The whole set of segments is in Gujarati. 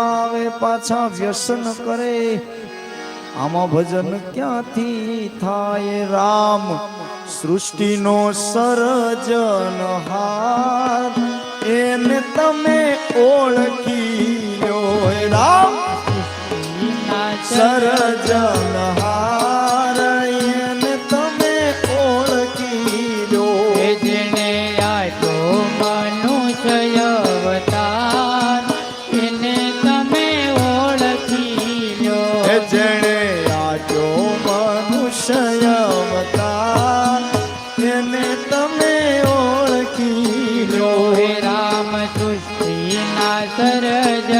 મનમાં આવે પાછા વ્યસન કરે. આમાં ભજન ક્યાંથી થાય? રામ સૃષ્ટિનો સર્જનહાર. એને તમે ઓળ તુષ્ટિ ના સરજ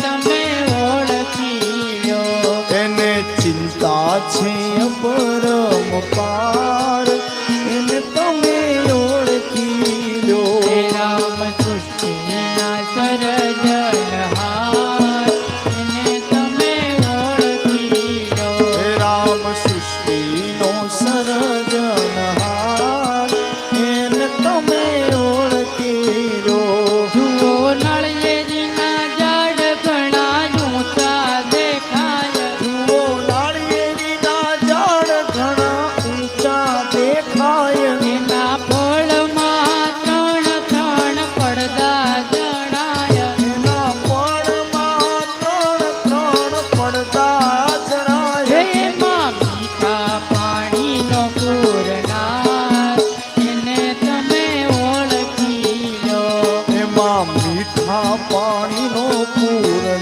some પાણીનો પૂર